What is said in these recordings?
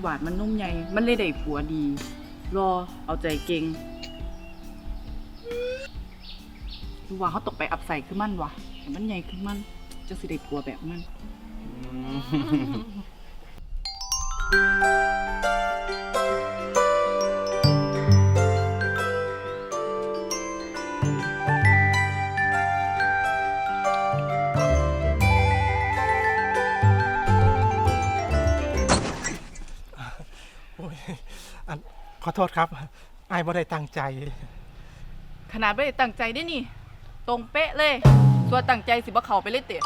หวานมันนุ่มใหญ่มันเลยได้ผัวดี รอเอาใจเก่งดูว่าเขาตกไปอับใส่ขึ้นมันวะแต่มันใหญ่ขึ้นมันจะสิได้ผัวแบบมัน ขอโทษครับไอ้ายบ่ได้ตั้งใจ ขนาดไม่ได้ตั้งใจได้นี่ ตรงเป๊ะเลยส่วนตั้งใจสิบ่เขาไปเลยเตะ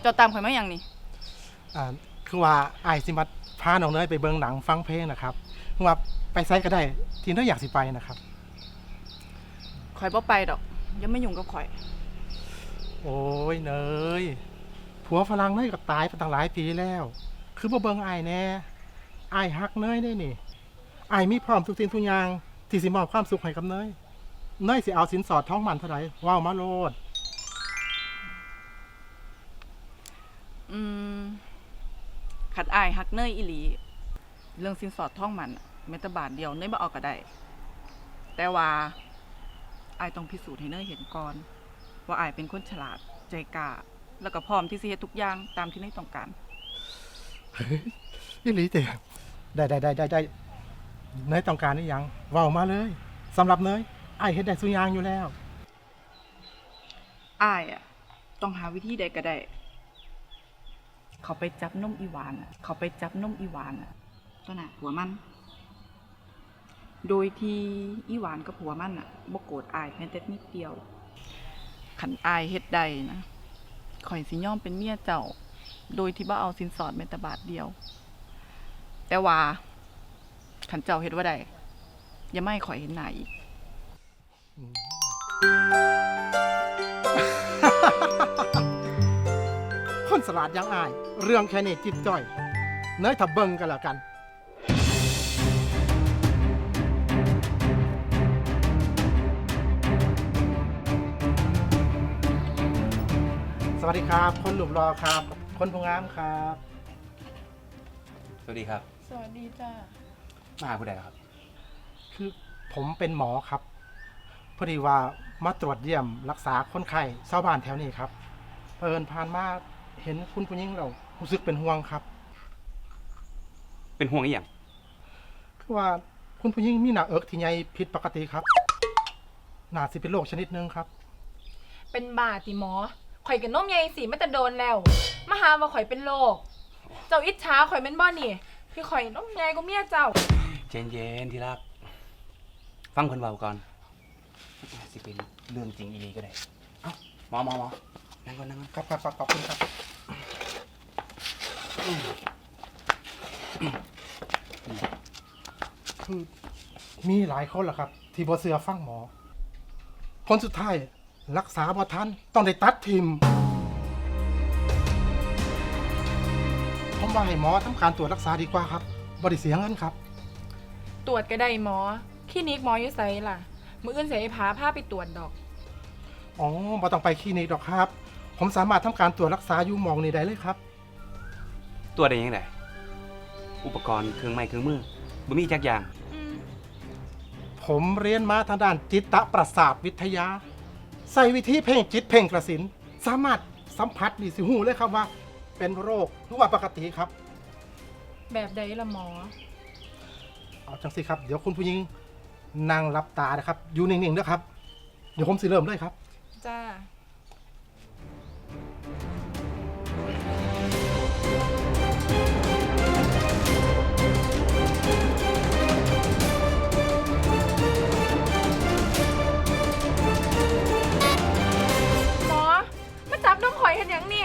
เจ้าตามข่อยมาอย่างนี้อ่าคือว่าไอ้ายสิมาพาน้องเนยไปเบิ่งหนังฟังเพลงนะครับคือว่าไปไซก็ได้ที่เนยอยากสิไปนะครับ ข่อยบ่ไปดอกอยังไม่ยุ่งกับข่อย โอ้ยเนยผัวฝรั่งเนยก็ตายไปตั้งหลายปีแล้ว คือบ่เบิ่งไอ้ายแน่ไอ้ายฮักเนยได้นี่ ไอ้ายมีพร้อมทุกสิ่งทุกอย่างที่สิมอบความสุขให้กับเนยเนยสิเอาสินสอดท้องมันเท่าไหร่ว้าวมาโลด อืมขัดอายฮักเนยอีหลี เรื่องสินสอดท่องมันอะแม้แต่บาทเดียวเนยบ่เอาก็ได้ แต่ว่าอายต้องพิสูจน์ให้เนยเห็นก่อน ว่าอายเป็นคนฉลาดใจกล้าแล้วก็พร้อมที่สิเฮ็ดทุกอย่างตามที่เนยต้องการ ยี่หลีเตะได้ได้ได้ได้ได้ เนยต้องการหรือยังว้ามาเลยสำหรับเนยไอายเฮ็ดได้สุอยางอยู่แล้วอายอะต้องหาวิธีใดก็ได้ เขาไปจับนมอีหวานอะเขาไปจับนมอีหวานอะตัวน่ะผัวมัน โดยที่อีหวานกับผัวมันอะบ่โกรธอายแม้แต่นิดเดียว ขันอายเฮ็ดใดนะข่อยสิยอมเป็นเมียเจ้า โดยที่บ่เอาสินสอดแม้แต่บาทเดียว แต่ว่า ขันเจ้าเฮ็ดว่าใดอย่าไม่ข่อยเห็นหน้าอีก คนสลาดอยังอาย เรื่องแค่นี้จิตจ่อย เนยถ้าเบิ่งกันแล้วกัน สวัสดีครับ คนหลุมรอครับ คนผู้งามครับ สวัสดีครับ สวัสดีจ้า มาหาผู้ใดครับ คือผมเป็นหมอครับ พอดีว่ามาตรวจเยี่ยมรักษาคนไข้ชาวบ้านแถวนี้ครับเปินผ่านมาเห็นคุณผู้หญิงเรารู้สึกเป็นห่วงครับ เป็นห่วงอีหยังคือว่าคุณผู้หญิงมีหน้าเอิกที่ใหญ่ผิดปกติครับน่าสิเป็นโรคชนิดหนึงครับ เป็นบาติหมอ ข่อยกับน้มใหญ่สิไม่แต่โดนแล้ว มาหาว่าข่อยเป็นโรค เจ้าอิจฉาข่อยเป็นบ่นี่พี่ข่อยน้มใหญ่ก็เมียเจ้า เจนเย็นๆที่รัก ฟังคนเบาก่อนสิเป็นเรื่องจริงอีหลีก็ได้ เอ้าหมอหมอหมอนั่งก่อนนั่งก่อนครับครับครับขอบคุณครับคือมีหลายคนแหละครับ ที่บ่เสือฟังหมอคนสุดท้าย รักษาบ่ทันต้องได้ตัดทิมผมว่าให้หมอทำการตรวจรักษาดีกว่าครับบริเสียเงินครับ ตรวจก็ได้หมอคลินิกหมออยู่ไสล่ะ มืออื่นเสียพาพาไปตรวจดอก อ๋อบ่ต้องไปคลินิกหรอกครับ ผมสามารถทำการตรวจรักษาอยู่หมองนี้ได้เลยครับ ตัวได้ยังไงอุปกรณ์เครื่องไม้เครื่องมือบ่มีจักอย่าง อืมผมเรียนมาทางด้านจิตประสาทวิทยา ใส่วิธีเพ่งจิตเพ่งกระสิน สามารถสัมผัสดีสิหูเลยครับว่า เป็นโรคหรือว่าปกติครับ แบบใดล่ะหมอ เอาจังสิครับ เดี๋ยวคุณผู้หญิงนั่งรับตานะครับ อยู่นิ่งๆนะครับ เดี๋ยวผมสิเริ่มเลยครับ จ้า หมอ มาจับน้องข่อยเห็นอย่างนี่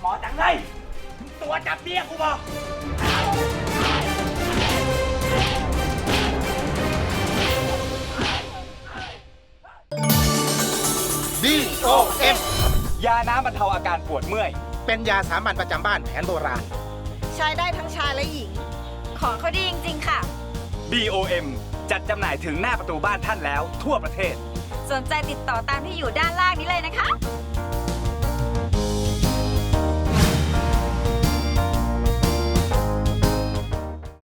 หมอจังเลยตัวจับเบี้ยกูบอ D ยาน้ำบรรเทาอาการปวดเมื่อย เป็นยาสามัญประจำบ้านแผนโบราณ ใช้ได้ทั้งชายและหญิง ของเขาดีจริง ๆ ค่ะ BOM จัดจำหน่ายถึงหน้าประตูบ้านท่านแล้วทั่วประเทศ สนใจติดต่อตามที่อยู่ด้านล่างนี้เลยนะคะ